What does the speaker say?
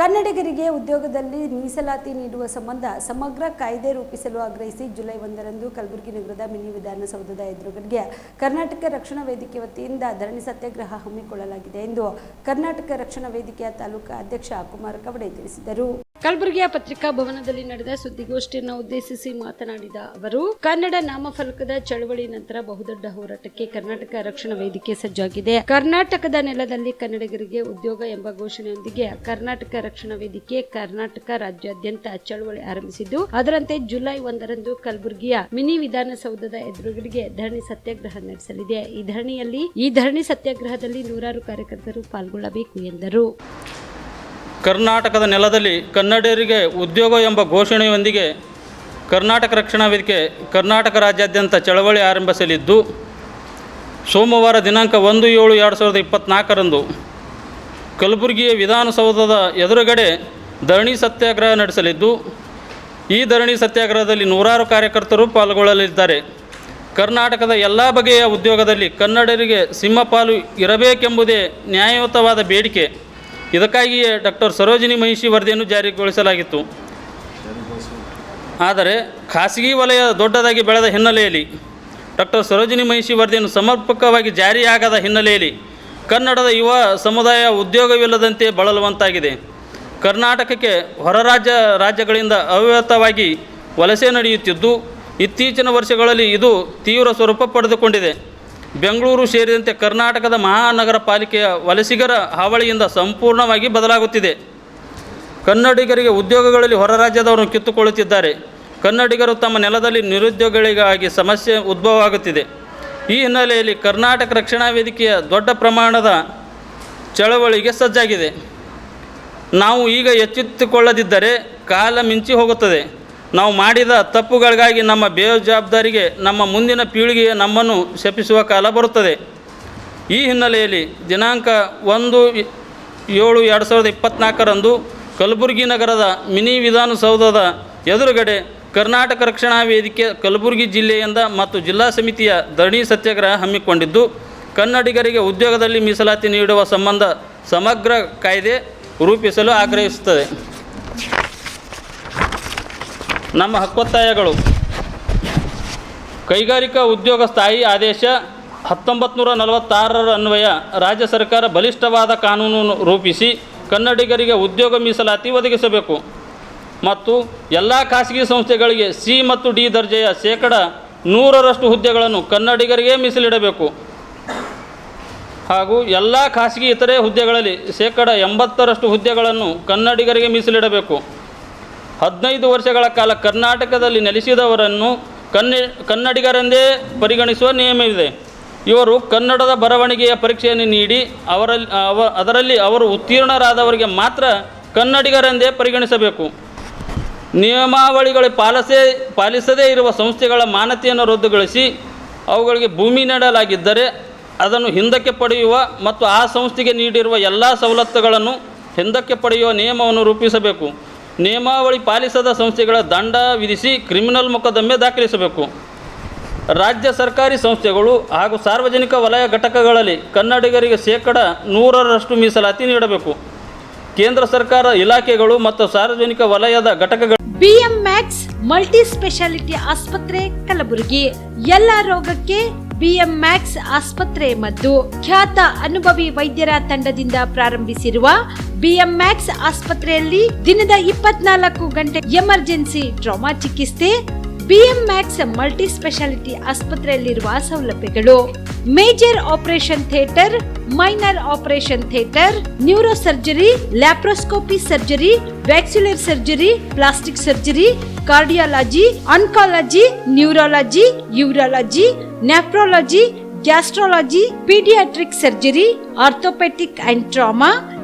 ಕನ್ನಡಿಗರಿಗೆ ಉದ್ಯೋಗದಲ್ಲಿ ಮೀಸಲಾತಿ ನೀಡುವ ಸಂಬಂಧ ಸಮಗ್ರ ಕಾಯ್ದೆ ರೂಪಿಸಲು ಆಗ್ರಹಿಸಿ ಜುಲೈ ಒಂದರಂದು ಕಲಬುರಗಿ ನಗರದ ಮಿನಿ ವಿಧಾನಸೌಧದ ಎದುರುಗಡೆಗೆ ಕರ್ನಾಟಕ ರಕ್ಷಣಾ ವೇದಿಕೆ ವತಿಯಿಂದ ಧರಣಿ ಸತ್ಯಾಗ್ರಹ ಹಮ್ಮಿಕೊಳ್ಳಲಾಗಿದೆ ಎಂದು ಕರ್ನಾಟಕ ರಕ್ಷಣಾ ವೇದಿಕೆಯ ತಾಲೂಕಾ ಅಧ್ಯಕ್ಷ ಕುಮಾರ ಕವಡೆ ತಿಳಿಸಿದರು. ಕಲಬುರಗಿಯ ಪತ್ರಿಕಾ ಭವನದಲ್ಲಿ ನಡೆದ ಸುದ್ದಿಗೋಷ್ಠಿಯನ್ನು ಉದ್ದೇಶಿಸಿ ಮಾತನಾಡಿದ ಅವರು, ಕನ್ನಡ ನಾಮಫಲಕದ ಚಳವಳಿ ನಂತರ ಬಹುದೊಡ್ಡ ಹೋರಾಟಕ್ಕೆ ಕರ್ನಾಟಕ ರಕ್ಷಣಾ ವೇದಿಕೆ ಸಜ್ಜಾಗಿದೆ. ಕರ್ನಾಟಕದ ನೆಲದಲ್ಲಿ ಕನ್ನಡಿಗರಿಗೆ ಉದ್ಯೋಗ ಎಂಬ ಘೋಷಣೆಯೊಂದಿಗೆ ಕರ್ನಾಟಕ ರಕ್ಷಣಾ ವೇದಿಕೆ ಕರ್ನಾಟಕ ರಾಜ್ಯಾದ್ಯಂತ ಚಳವಳಿ ಆರಂಭಿಸಿದ್ದು, ಅದರಂತೆ ಜುಲೈ ಒಂದರಂದು ಕಲಬುರಗಿಯ ಮಿನಿ ವಿಧಾನಸೌಧದ ಎದುರುಗಡೆಗೆ ಧರಣಿ ಸತ್ಯಾಗ್ರಹ ನಡೆಸಲಿದೆ. ಈ ಧರಣಿಯಲ್ಲಿ, ಈ ಧರಣಿ ಸತ್ಯಾಗ್ರಹದಲ್ಲಿ ನೂರಾರು ಕಾರ್ಯಕರ್ತರು ಪಾಲ್ಗೊಳ್ಳಬೇಕು ಎಂದರು. ಕರ್ನಾಟಕದ ನೆಲದಲ್ಲಿ ಕನ್ನಡಿಗರಿಗೆ ಉದ್ಯೋಗ ಎಂಬ ಘೋಷಣೆಯೊಂದಿಗೆ ಕರ್ನಾಟಕ ರಕ್ಷಣಾ ವೇದಿಕೆ ಕರ್ನಾಟಕ ರಾಜ್ಯಾದ್ಯಂತ ಚಳವಳಿ ಆರಂಭಿಸಲಿದ್ದು, ಸೋಮವಾರ ದಿನಾಂಕ ಒಂದು ಏಳು ಎರಡು ಸಾವಿರದ ಇಪ್ಪತ್ತ್ನಾಲ್ಕರಂದು ಕಲಬುರಗಿಯ ವಿಧಾನಸೌಧದ ಎದುರುಗಡೆ ಧರಣಿ ಸತ್ಯಾಗ್ರಹ ನಡೆಸಲಿದ್ದು, ಈ ಧರಣಿ ಸತ್ಯಾಗ್ರಹದಲ್ಲಿ ನೂರಾರು ಕಾರ್ಯಕರ್ತರು ಪಾಲ್ಗೊಳ್ಳಲಿದ್ದಾರೆ. ಕರ್ನಾಟಕದ ಎಲ್ಲ ಬಗೆಯ ಉದ್ಯೋಗದಲ್ಲಿ ಕನ್ನಡರಿಗೆ ಸಿಂಹಪಾಲು ಇರಬೇಕೆಂಬುದೇ ನ್ಯಾಯಯುತವಾದ ಬೇಡಿಕೆ. ಇದಕ್ಕಾಗಿಯೇ ಡಾಕ್ಟರ್ ಸರೋಜಿನಿ ಮಹಿಷಿ ವರದಿಯನ್ನು ಜಾರಿಗೊಳಿಸಲಾಗಿತ್ತು. ಆದರೆ ಖಾಸಗಿ ವಲಯ ದೊಡ್ಡದಾಗಿ ಬೆಳೆದ ಹಿನ್ನೆಲೆಯಲ್ಲಿ ಡಾಕ್ಟರ್ ಸರೋಜಿನಿ ಮಹಿಷಿ ವರದಿಯನ್ನು ಸಮರ್ಪಕವಾಗಿ ಜಾರಿಯಾಗದ ಹಿನ್ನೆಲೆಯಲ್ಲಿ ಕನ್ನಡದ ಯುವ ಸಮುದಾಯ ಉದ್ಯೋಗವಿಲ್ಲದಂತೆ ಬಳಲುವಂತಾಗಿದೆ. ಕರ್ನಾಟಕಕ್ಕೆ ಹೊರ ರಾಜ್ಯ ರಾಜ್ಯಗಳಿಂದ ಅವ್ಯವತವಾಗಿ ವಲಸೆ ನಡೆಯುತ್ತಿದ್ದು, ಇತ್ತೀಚಿನ ವರ್ಷಗಳಲ್ಲಿ ಇದು ತೀವ್ರ ಸ್ವರೂಪ ಪಡೆದುಕೊಂಡಿದೆ. ಬೆಂಗಳೂರು ಸೇರಿದಂತೆ ಕರ್ನಾಟಕದ ಮಹಾನಗರ ಪಾಲಿಕೆಯ ವಲಸಿಗರ ಹಾವಳಿಯಿಂದ ಸಂಪೂರ್ಣವಾಗಿ ಬದಲಾಗುತ್ತಿದೆ. ಕನ್ನಡಿಗರಿಗೆ ಉದ್ಯೋಗಗಳಲ್ಲಿ ಹೊರ ರಾಜ್ಯದವರು ಕಿತ್ತುಕೊಳ್ಳುತ್ತಿದ್ದಾರೆ. ಕನ್ನಡಿಗರು ತಮ್ಮ ನೆಲದಲ್ಲಿ ನಿರುದ್ಯೋಗಿಗಳಿಗಾಗಿ ಸಮಸ್ಯೆ ಉದ್ಭವವಾಗುತ್ತಿದೆ. ಈ ಹಿನ್ನೆಲೆಯಲ್ಲಿ ಕರ್ನಾಟಕ ರಕ್ಷಣಾ ವೇದಿಕೆಯ ದೊಡ್ಡ ಪ್ರಮಾಣದ ಚಳವಳಿಗೆ ಸಜ್ಜಾಗಿದೆ. ನಾವು ಈಗ ಎಚ್ಚೆತ್ತುಕೊಳ್ಳದಿದ್ದರೆ ಕಾಲ ಮಿಂಚಿ ಹೋಗುತ್ತದೆ. ನಾವು ಮಾಡಿದ ತಪ್ಪುಗಳಿಗಾಗಿ ನಮ್ಮ ಬೇಜವಾಬ್ದಾರಿಗೆ, ನಮ್ಮ ಮುಂದಿನ ಪೀಳಿಗೆಯ ನಮ್ಮನ್ನು ಶಪಿಸುವ ಕಾಲ ಬರುತ್ತದೆ. ಈ ಹಿನ್ನೆಲೆಯಲ್ಲಿ ದಿನಾಂಕ ಒಂದು ಏಳು ಎರಡು ಸಾವಿರದ ಇಪ್ಪತ್ತ್ನಾಲ್ಕರಂದು ಕಲಬುರಗಿ ನಗರದ ಮಿನಿ ವಿಧಾನಸೌಧದ ಎದುರುಗಡೆ ಕರ್ನಾಟಕ ರಕ್ಷಣಾ ವೇದಿಕೆ ಕಲಬುರಗಿ ಜಿಲ್ಲೆಯಿಂದ ಮತ್ತು ಜಿಲ್ಲಾ ಸಮಿತಿಯ ಧರಣಿ ಸತ್ಯಾಗ್ರಹ ಹಮ್ಮಿಕೊಂಡಿದ್ದು, ಕನ್ನಡಿಗರಿಗೆ ಉದ್ಯೋಗದಲ್ಲಿ ಮೀಸಲಾತಿ ನೀಡುವ ಸಂಬಂಧ ಸಮಗ್ರ ಕಾಯ್ದೆ ರೂಪಿಸಲು ಆಗ್ರಹಿಸುತ್ತದೆ. ನಮ್ಮ ಹಕ್ಕೊತ್ತಾಯಗಳು. ಕೈಗಾರಿಕಾ ಉದ್ಯೋಗ ಸ್ಥಾಯಿ ಆದೇಶ ಹತ್ತೊಂಬತ್ತು ನೂರ ನಲವತ್ತಾರರ ಅನ್ವಯ. ರಾಜ್ಯ ಸರ್ಕಾರ ಬಲಿಷ್ಠವಾದ ಕಾನೂನು ರೂಪಿಸಿ ಕನ್ನಡಿಗರಿಗೆ ಉದ್ಯೋಗ ಮೀಸಲಾತಿ ಒದಗಿಸಬೇಕು. ಮತ್ತು ಎಲ್ಲ ಖಾಸಗಿ ಸಂಸ್ಥೆಗಳಿಗೆ ಸಿ ಮತ್ತು ಡಿ ದರ್ಜೆಯ ಶೇಕಡ ನೂರರಷ್ಟು ಹುದ್ದೆಗಳನ್ನು ಕನ್ನಡಿಗರಿಗೆ ಮೀಸಲಿಡಬೇಕು. ಹಾಗೂ ಎಲ್ಲ ಖಾಸಗಿ ಇತರೆ ಹುದ್ದೆಗಳಲ್ಲಿ ಶೇಕಡ ಎಂಬತ್ತರಷ್ಟು ಹುದ್ದೆಗಳನ್ನು ಕನ್ನಡಿಗರಿಗೆ ಮೀಸಲಿಡಬೇಕು. ಹದಿನೈದು ವರ್ಷಗಳ ಕಾಲ ಕರ್ನಾಟಕದಲ್ಲಿ ನೆಲೆಸಿದವರನ್ನು ಕನ್ನ, ಕನ್ನಡಿಗರೆಂದೇ ಪರಿಗಣಿಸುವ ನಿಯಮವಿದೆ ಇವರು ಕನ್ನಡದ ಬರವಣಿಗೆಯ ಪರೀಕ್ಷೆಯನ್ನು ನೀಡಿ ಅವರಲ್ಲಿ ಅವ, ಅದರಲ್ಲಿ ಅವರು ಉತ್ತೀರ್ಣರಾದವರಿಗೆ ಮಾತ್ರ ಕನ್ನಡಿಗರೆಂದೇ ಪರಿಗಣಿಸಬೇಕು. ನಿಯಮಾವಳಿಗಳು ಪಾಲಿಸೇ, ಪಾಲಿಸದೇ ಇರುವ ಸಂಸ್ಥೆಗಳ ಮಾನ್ಯತೆಯನ್ನು ರದ್ದುಗೊಳಿಸಿ ಅವುಗಳಿಗೆ ಭೂಮಿ ನೀಡಲಾಗಿದ್ದರೆ ಅದನ್ನು ಹಿಂದಕ್ಕೆ ಪಡೆಯುವ ಮತ್ತು ಆ ಸಂಸ್ಥೆಗೆ ನೀಡಿರುವ ಎಲ್ಲ ಸವಲತ್ತುಗಳನ್ನು ಹಿಂದಕ್ಕೆ ಪಡೆಯುವ ನಿಯಮವನ್ನು ರೂಪಿಸಬೇಕು. ನಿಯಮಾವಳಿ ಪಾಲಿಸದ ಸಂಸ್ಥೆಗಳ ದಂಡ ವಿಧಿಸಿ ಕ್ರಿಮಿನಲ್ ಮೊಕದ್ದಮೆ ದಾಖಲಿಸಬೇಕು. ರಾಜ್ಯ ಸರ್ಕಾರಿ ಸಂಸ್ಥೆಗಳು ಹಾಗೂ ಸಾರ್ವಜನಿಕ ವಲಯ ಘಟಕಗಳಲ್ಲಿ ಕನ್ನಡಿಗರಿಗೆ ಶೇಕಡ ನೂರರಷ್ಟು ಮೀಸಲಾತಿ ನೀಡಬೇಕು. ಕೇಂದ್ರ ಸರ್ಕಾರ ಇಲಾಖೆಗಳು ಮತ್ತು ಸಾರ್ವಜನಿಕ ವಲಯದ ಘಟಕಗಳು ಬಿಎಂ ಮ್ಯಾಕ್ಸ್ ಮಲ್ಟಿ ಸ್ಪೆಷಾಲಿಟಿ ಆಸ್ಪತ್ರೆ ಕಲಬುರಗಿ. ಎಲ್ಲ ರೋಗಕ್ಕೆ ಬಿಎಂ ಮ್ಯಾಕ್ಸ್ ಆಸ್ಪತ್ರೆ ಮದ್ದು ಖ್ಯಾತ ಅನುಭವಿ ವೈದ್ಯರ ತಂಡದಿಂದ ಪ್ರಾರಂಭಿಸಿರುವ ಬಿಎಂ ಮ್ಯಾಕ್ಸ್ ಆಸ್ಪತ್ರೆಯಲ್ಲಿ ದಿನದ ಇಪ್ಪತ್ನಾಲ್ಕು ಗಂಟೆ ಎಮರ್ಜೆನ್ಸಿ ಟ್ರಾಮಾ ಚಿಕಿತ್ಸೆ ಬಿಎಂ ಮ್ಯಾಕ್ಸ್ ಮಲ್ಟಿ ಸ್ಪೆಷಾಲಿಟಿ ಆಸ್ಪತ್ರೆಯಲ್ಲಿರುವ ಸೌಲಭ್ಯಗಳು. Major operation theatre, minor operation theatre neuro surgery laparoscopy surgery, ವ್ಯಾಕ್ಸುಲರ್ surgery, plastic surgery, cardiology oncology neurology, urology, nephrology, gastrology, paediatric surgery, orthopaedic and trauma